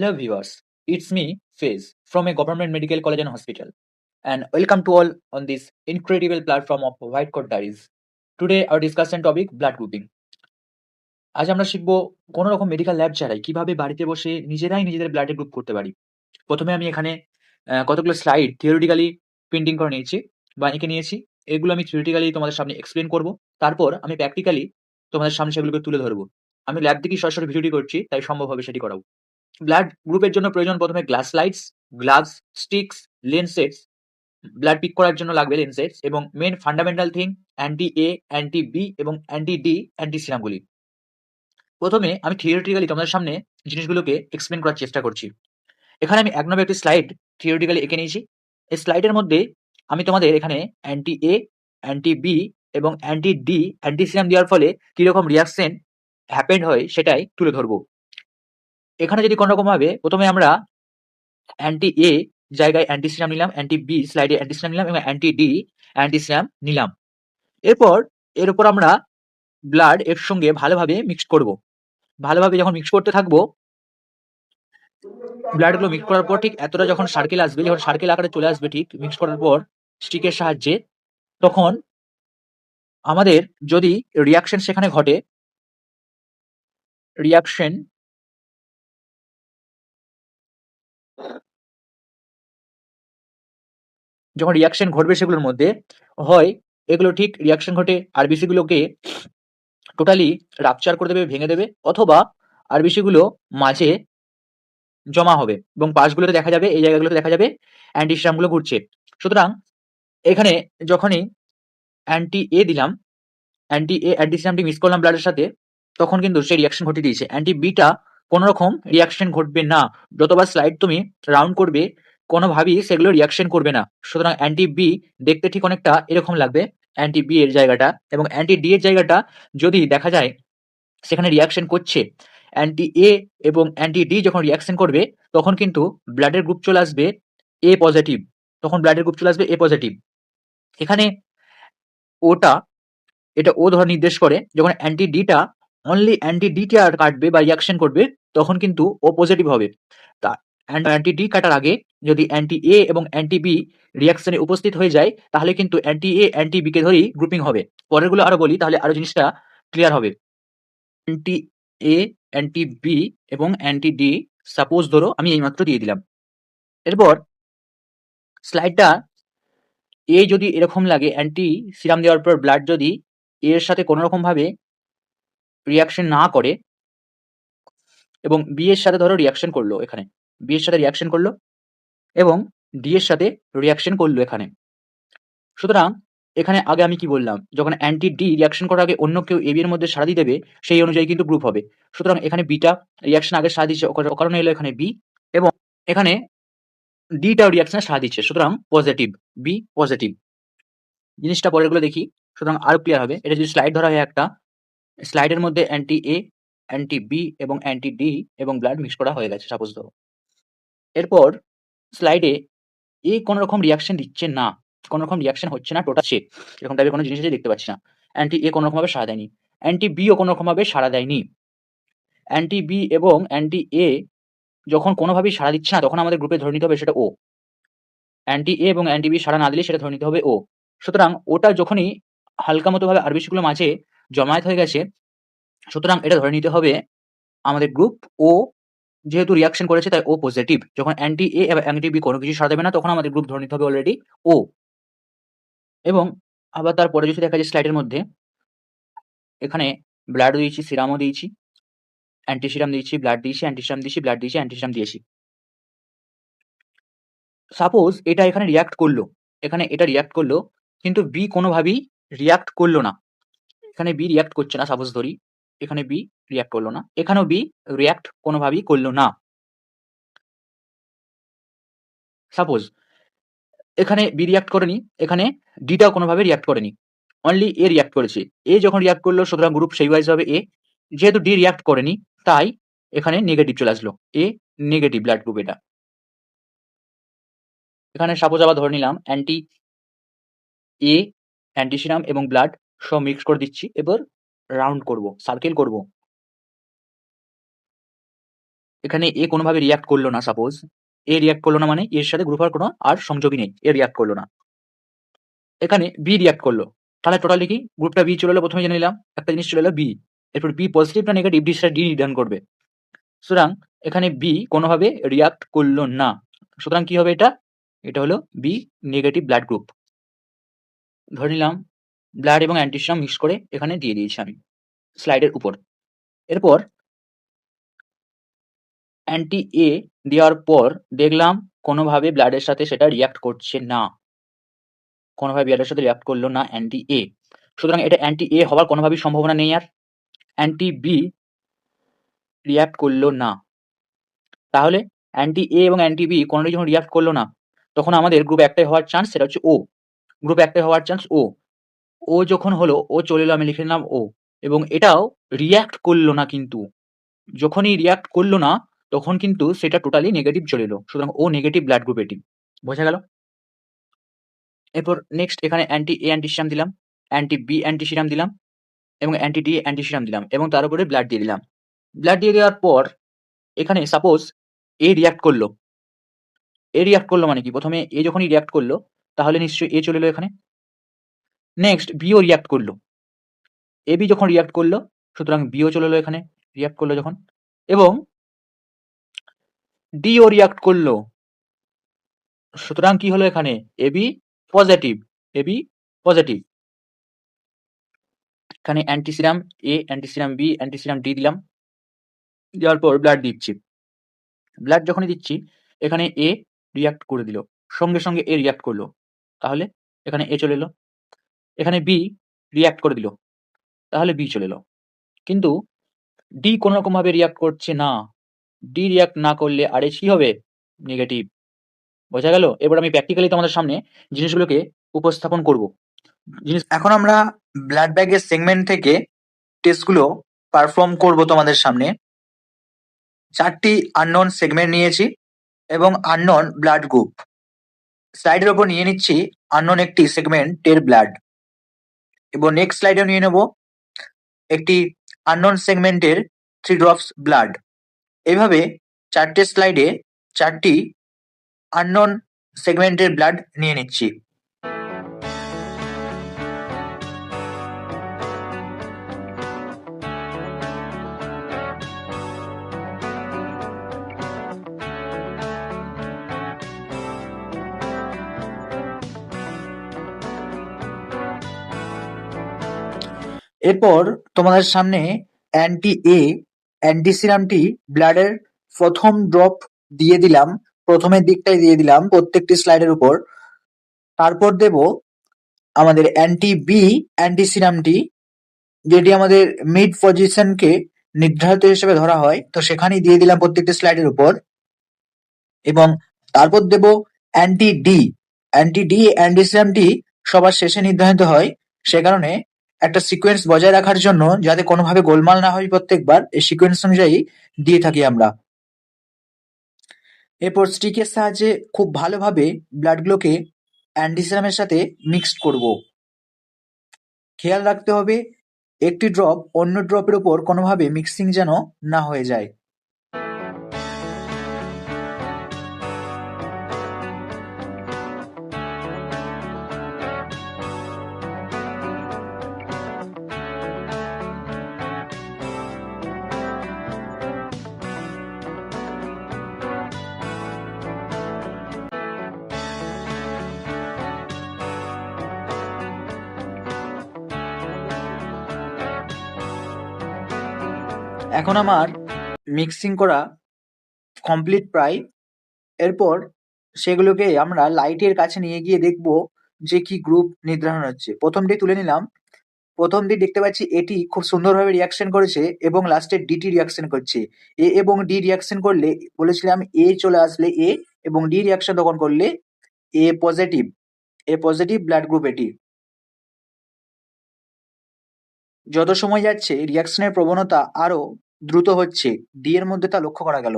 Hello viewers, it's me, Faiz, from a government medical college and hospital. And welcome to all on this incredible platform of White Coat Diaries. Today our discussion topic blood grouping. আজ আমরা শিখব কোনো রকম medical lab ছাড়াই কীভাবে বাড়িতে বসে নিজেরাই নিজেদের ব্লাডের গ্রুপ করতে পারি প্রথমে আমি এখানে কতগুলো স্লাইড থিওরিটিক্যালি প্রিন্টিং করে নিয়েছি বা এঁকে নিয়েছি এগুলো আমি থিওরিটিক্যালি তোমাদের সামনে এক্সপ্লেন করব তারপর আমি প্র্যাকটিক্যালি তোমাদের সামনে সেগুলোকে তুলে ধরবো আমি ল্যাব থেকে সরাসরি ভিডিওটি করছি তাই সম্ভব হবে সেটি করাবো ব্লাড গ্রুপের জন্য প্রয়োজন প্রথমে glass lights gloves sticks lancets blood pick করার জন্য লাগবে লেন্সেটস এবং main fundamental thing anti A anti B এবং অ্যান্টি ডি অ্যান্টি সিরামগুলি প্রথমে আমি থিওরিটিক্যালি তোমাদের সামনে জিনিসগুলোকে এক্সপ্লেন করার চেষ্টা করছি। এখানে আমি এক নম্বর একটি স্লাইড থিওরিটিক্যালি এঁকে নিয়েছি। এই স্লাইডের মধ্যে আমি তোমাদের এখানে অ্যান্টি এ অ্যান্টি বি এবং অ্যান্টি ডি অ্যান্টি সিরাম দেওয়ার ফলে কীরকম রিয়াকশন হ্যাপেন্ড হয় সেটাই তুলে ধরবো। এখানে যদি কোনো রকম ভাবে প্রথমে আমরা অ্যান্টি এ জায়গায় অ্যান্টি সিরাম নিলাম অ্যান্টি বি স্লাইডে অ্যান্টি সিরাম নিলাম এবং অ্যান্টি ডি অ্যান্টি সিরাম নিলাম। এরপর এর উপর আমরা ব্লাড এর সঙ্গে ভালোভাবে মিক্স করব। ভালোভাবে যখন মিক্স করতে থাকব ব্লাডগুলো মিক্স করার পর ঠিক এতটা যখন সার্কেল আসবে, যখন সার্কেল আকারে চলে আসবে ঠিক মিক্স করার পর স্টিকের সাহায্যে, তখন আমাদের যদি রিয়াকশন সেখানে ঘটে রিয়াকশন যখন রিয়াকশন ঘটবে সেগুলোর মধ্যে, হয় এগুলো ঠিক রিয়াকশন ঘটে আরবিসি গুলোকে টোটালি রাপচার করে দেবে, ভেঙে দেবে, অথবা আরবিসি গুলো মাঝে জমা হবে এবং পাশগুলোতে দেখা যাবে, এই জায়গাগুলোতে দেখা যাবে অ্যান্টিস্ট্রামগুলো ঘুরছে। সুতরাং এখানে যখনই অ্যান্টি এ দিলাম অ্যান্টি এ অ্যান্টিস্ট্রামটি মিস করলাম ব্লাডের সাথে, তখন কিন্তু সে রিয়াকশন ঘটে দিয়েছে। অ্যান্টি বিটা কোনো রকম রিয়াকশন ঘটবে না। যতবার স্লাইড তুমি রাউন্ড করবে কোনোভাবেই সেগুলো রিয়াকশন করবে না। সুতরাং অ্যান্টি বি দেখতে ঠিক অনেকটা এরকম লাগবে। অ্যান্টি বি এর জায়গাটা এবং অ্যান্টি ডি এর জায়গাটা যদি দেখা যায়, সেখানে রিয়াকশন করছে অ্যান্টি এ এবং অ্যান্টি ডি যখন রিয়াকশন করবে, তখন কিন্তু ব্লাডের গ্রুপ চলে আসবে এ পজিটিভ তখন ব্লাডের গ্রুপ চলে আসবে এ পজিটিভ এখানে ওটা, এটা ও ধর নির্দেশ করে, যখন অ্যান্টি ডিটা অনলি অ্যান্টি ডিটা কাটবে বা রিয়াকশন করবে, তখন কিন্তু ও পজিটিভ হবে। তা অ্যান্টি ডি কাটার আগে, যদি অ্যান্টি এ এবং অ্যান্টি বি রিয়াকশনে উপস্থিত হয়ে যায়, তাহলে কিন্তু অ্যান্টি এ অ্যান্টি বি কে ধরেই গ্রুপিং হবে। পরেরগুলো আরও বলি, তাহলে আরও জিনিসটা ক্লিয়ার হবে। অ্যান্টি এ অ্যান্টি বি এবং অ্যান্টি ডি সাপোজ ধরো, আমি এইমাত্র দিয়ে দিলাম। এরপর স্লাইডটা এ যদি এরকম লাগে অ্যান্টি সিরাম দেওয়ার পর ব্লাড যদি এর সাথে কোনো রকম ভাবে রিয়াকশন না করে এবং বি এর সাথে ধরো রিয়াকশন করল এখানে। বি এর সাথে রিয়াকশন করল এবং ডি এর সাথে রিয়াকশন করল এখানে। সুতরাং এখানে আগে আমি কি বললাম, যখন অ্যান্টি ডি রিয়াকশন করার আগে অন্য কেউ এবি এর মধ্যে সাড়া দিয়ে দেবে, সেই অনুযায়ী কিন্তু গ্রুপ হবে। সুতরাং এখানে বিটা রিয়াকশন আগে সাড়া দিচ্ছে কারণে এলো এখানে বি এবং এখানে ডিটাও রিয়াকশনে সাড়া দিচ্ছে। সুতরাং পজিটিভ বি পজিটিভ জিনিসটা পরেরগুলো দেখি, সুতরাং আরও ক্লিয়ার হবে। এটা যদি স্লাইড ধরা হয় একটা স্লাইডের মধ্যে অ্যান্টি এ অ্যান্টি বি এবং অ্যান্টি ডি এবং ব্লাড মিক্স করা হয়ে গেছে সাপোজ ধরো। এরপর স্লাইডে এ কোনো রকম রিয়াকশন দিচ্ছে না কোনো রকম রিয়াকশন হচ্ছে না টোটাল শেপ এরকম টাইপের কোনো জিনিসই দেখতে পাচ্ছি না। অ্যান্টি এ কোনো রকমভাবে সাড়া দেয়নি। অ্যান্টি বিও কোনো রকমভাবে সাড়া দেয়নি। অ্যান্টি বি এবং অ্যান্টি এ যখন কোনোভাবেই সাড়া দিচ্ছে না, তখন আমাদের গ্রুপে ধরে নিতে হবে সেটা ও অ্যান্টি এ এবং অ্যান্টি বি সাড়া না দিলে সেটা ধরে নিতে হবে ও সুতরাং ওটা যখনই হালকা মতো ভাবে আরবিসিগুলো মাঝে জমায়েত হয়ে গেছে, সুতরাং এটা ধরে নিতে হবে আমাদের গ্রুপ ও যেহেতু রিয়াকশন করেছে তাই ও পজিটিভ যখন অ্যান্টি এ এবং অ্যান্টি বি কোনো কিছু সারা দেবে না, তখন আমাদের গ্রুপ ধরে নিতে হবে অলরেডি ও এবং আবার তারপরে যদি দেখা যায় স্লাইডের মধ্যে, এখানে ব্লাড দিয়েছি সিরামও দিয়েছি অ্যান্টি সিরাম দিয়েছি ব্লাড দিয়েছি অ্যান্টি সিরাম দিয়েছি ব্লাড দিয়েছি অ্যান্টি সিরাম দিয়েছি। সাপোজ এটা এখানে রিয়াক্ট করল, এখানে এটা রিয়াক্ট করল, কিন্তু বি কোনোভাবেই রিয়াক্ট করল না। এখানে বি রিয়াক্ট করছে না সাপোজ ধরি, এখানে বি রিয়াক্ট করল না। এখানেও বি রিয়াক্ট কোনোভাবেই করল না। সাপোজ এখানে বি রিয়াক্ট করেনি, এখানে ডিটাও কোনোভাবে রিয়াক্ট করেনি। অনলি এ রিয়াক্ট করেছে। এ যখন রিয়াক্ট করল, সুতরাং গ্রুপ সেই ওয়াইজ হবে এ যেহেতু ডি রিয়াক্ট করেনি, তাই এখানে নেগেটিভ চলে আসলো। এ নেগেটিভ ব্লাড গ্রুপ এটা। এখানে সাপোজ আবার ধরে নিলাম অ্যান্টি এ অ্যান্টিসিরাম এবং ব্লাড সব মিক্স করে দিচ্ছি। এবার রাউন্ড করব সার্কেল করব। এখানে এ কোনোভাবে রিয়াক্ট করল না সাপোজ এ রিয়াক্ট করল না মানে এর সাথে গ্রুপ আর কোনো আর সংযোগই নেই। এ রিয়াক্ট করল না। এখানে বি রিয়াক্ট করল। তাহলে টোটালি কি? গ্রুপটা বি চলে এলো, প্রথমে জেনে নিলাম। একটা জিনিস চলে এলো বি এরপর বি পজিটিভ না নেগেটিভ ডি সেটা ডি রিটার্ন করবে। সুতরাং এখানে বি কোনোভাবে রিয়াক্ট করল না। সুতরাং কি হবে এটা? এটা হলো বি নেগেটিভ ব্লাড গ্রুপ ধরে নিলাম ব্লাড এবং অ্যান্টিসাম মিক্স করে এখানে দিয়ে দিয়েছি আমি স্লাইডের উপর। এরপর অ্যান্টি এ দেওয়ার পর দেখলাম কোনোভাবে ব্লাডের সাথে সেটা রিয়াক্ট করছে না। কোনোভাবে ব্লাডের সাথে রিয়াক্ট করল না অ্যান্টি এ সুতরাং এটা অ্যান্টি এ হওয়ার কোনোভাবেই সম্ভাবনা নেই আর। অ্যান্টি বি রিয়াক্ট করল না। তাহলে অ্যান্টি এ এবং অ্যান্টি বি কোনোটাই যখন রিয়াক্ট করল না, তখন আমাদের গ্রুপ একটাই হওয়ার চান্স সেটা হচ্ছে ও গ্রুপ একটাই হওয়ার চান্স ও ও যখন হলো ও চলে এলো, আমি লিখে নিলাম ও এবং এটাও রিয়াক্ট করল না কিন্তু। যখনই রিয়াক্ট করল না তখন কিন্তু সেটা টোটালি নেগেটিভ চলে এলো। সুতরাং ও নেগেটিভ ব্লাড গ্রুপ এটি বোঝা গেল? এরপর নেক্সট এখানে অ্যান্টি এ অ্যান্টিসিরাম দিলাম অ্যান্টি বি অ্যান্টিসিরাম দিলাম এবং অ্যান্টি ডি অ্যান্টিসিরাম দিলাম এবং তার উপরে ব্লাড দিয়ে দিলাম। ব্লাড দিয়ে দেওয়ার পর এখানে সাপোজ এ রিয়াক্ট করল। এ রিয়াক্ট করল মানে কি? প্রথমে এ যখনই রিয়াক্ট করল, তাহলে নিশ্চয়ই এ চলে এলো এখানে। নেক্সট বিও রিয়াক্ট করল। এ বি যখন রিয়াক্ট করল, সুতরাং বিও চলে এলো এখানে রিয়াক্ট করল যখন। এবং ডিও রিয়াক্ট করল। সুতরাং কি হলো এখানে? এবি পজিটিভ এবি পজিটিভ এখানে অ্যান্টিসিরাম এ অ্যান্টিসিরাম বি অ্যান্টিসিরাম ডি দিলাম। দেওয়ার পর ব্লাড দিচ্ছি। ব্লাড যখনই দিচ্ছি, এখানে এ রিয়াক্ট করে দিল। সঙ্গে সঙ্গে এ রিয়াক্ট করল। তাহলে এখানে এ চলে এলো। এখানে বি রিয়াক্ট করে দিল। তাহলে বি চলে এলো। কিন্তু ডি কোনো রকম ভাবে রিয়াক্ট করছে না। ডি রিয়াক্ট না করলে আরে কি হবে? নেগেটিভ। বোঝা গেল? এবার আমি প্র্যাকটিক্যালি তোমাদের সামনে জিনিসগুলোকে উপস্থাপন করব। জিনিস এখন আমরা ব্লাড ব্যাগের সেগমেন্ট থেকে টেস্টগুলো পারফর্ম করব তোমাদের সামনে। চারটি আননন সেগমেন্ট নিয়েছি এবং আননন ব্লাড গ্রুপ স্লাইডের ওপর নিয়ে নিচ্ছি আননন একটি সেগমেন্টের ব্লাড এবং নেক্সট স্লাইডে নিয়ে নেব একটি আননন সেগমেন্টের থ্রি ড্রপস ব্লাড এইভাবে চারটে স্লাইডে চারটি আননন সেগমেন্টের ব্লাড নিয়ে নিচ্ছি। এরপর তোমাদের সামনে অ্যান্টি এ অ্যান্টি সিরামটি ব্লাডের প্রথম ড্রপ দিয়ে দিলাম, প্রথমের দিকটাই দিয়ে দিলাম প্রত্যেকটি স্লাইডের উপর। তারপর দেব আমাদের অ্যান্টি বি অ্যান্টি সিরামটি যেটি আমাদের মিড পজিশনকে নির্ধারিত হিসেবে ধরা হয়। তো সেখানেই দিয়ে দিলাম প্রত্যেকটি স্লাইডের উপর। এবং তারপর দেব anti D anti D anti সিরামটি সবার শেষে নির্ধারিত হয়, সে কারণে একটা সিকোয়েন্স বজায় রাখার জন্য যাতে কোনোভাবে গোলমাল না হয় প্রত্যেকবার, এই সিকোয়েন্স অনুযায়ী দিয়ে থাকি আমরা। এরপর স্টিকের সাহায্যে খুব ভালোভাবে ব্লাডগুলোকে অ্যান্ডিসামের সাথে মিক্সড করব। খেয়াল রাখতে হবে, একটি ড্রপ অন্য ড্রপের উপর কোনোভাবে মিক্সিং যেন না হয়ে যায়। এখন আমার মিক্সিং করা কমপ্লিট প্রায়। এরপর সেগুলোকে আমরা লাইটের কাছে নিয়ে গিয়ে দেখব যে কি গ্রুপ নির্ধারণ হচ্ছে। প্রথমটি তুলে নিলাম। প্রথম প্রথমটি দেখতে পাচ্ছি এটি খুব সুন্দরভাবে রিয়াকশন করেছে এবং লাস্টে ডিটি রিয়াকশন করছে। এ এবং ডি রিয়াকশন করলে বলেছিলাম এ চলে আসলে এ এবং ডি রিয়াকশন তখন করলে A positive A positive blood group এটি। যত সময় যাচ্ছে রিয়াকশনের প্রবণতা আরও দ্রুত হচ্ছে। ডি এর মধ্যে তা লক্ষ্য করা গেল।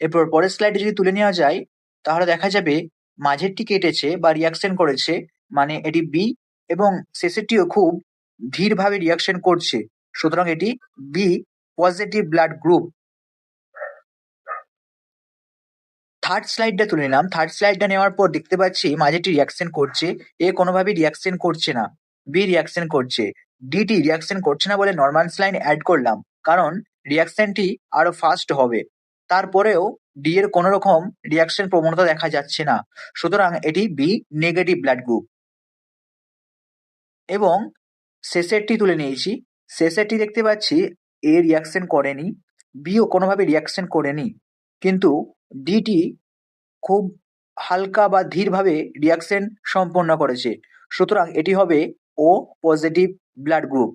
এরপর পরের স্লাইডে যদি তুলে নেওয়া যায়, তাহলে দেখা যাবে মাঝেরটি কেটেছে বা রিয়াকশন করেছে মানে এটি বি এবং শেষেরটিও খুব ধীরভাবে রিয়াকশন করছে। সুতরাং এটি B positive blood group third স্লাইডটা তুলে নিলাম। থার্ড স্লাইডটা নেওয়ার পর দেখতে পাচ্ছি মাঝেটি রিয়াকশন করছে। এ কোনোভাবেই রিয়াকশন করছে না। বি রিয়াকশন করছে। ডিটি রিয়াকশন করছে না বলে নর্মাল লাইন অ্যাড করলাম, কারণ রিয়াকশনটি আরও ফাস্ট হবে। তারপরেও ডি এর কোনো রকম রিয়াকশন প্রবণতা দেখা যাচ্ছে না। সুতরাং এটি বি নেগেটিভ ব্লাড গ্রুপ এবং শেষেরটি তুলে নিয়েছি। শেষেরটি দেখতে পাচ্ছি এ রিয়াকশন করেনি বিও কোনোভাবে রিয়াকশন করেনি। কিন্তু ডিটি খুব হালকা বা ধীরভাবে রিয়াকশন সম্পন্ন করেছে। সুতরাং এটি হবে ও পজিটিভ ব্লাড গ্রুপ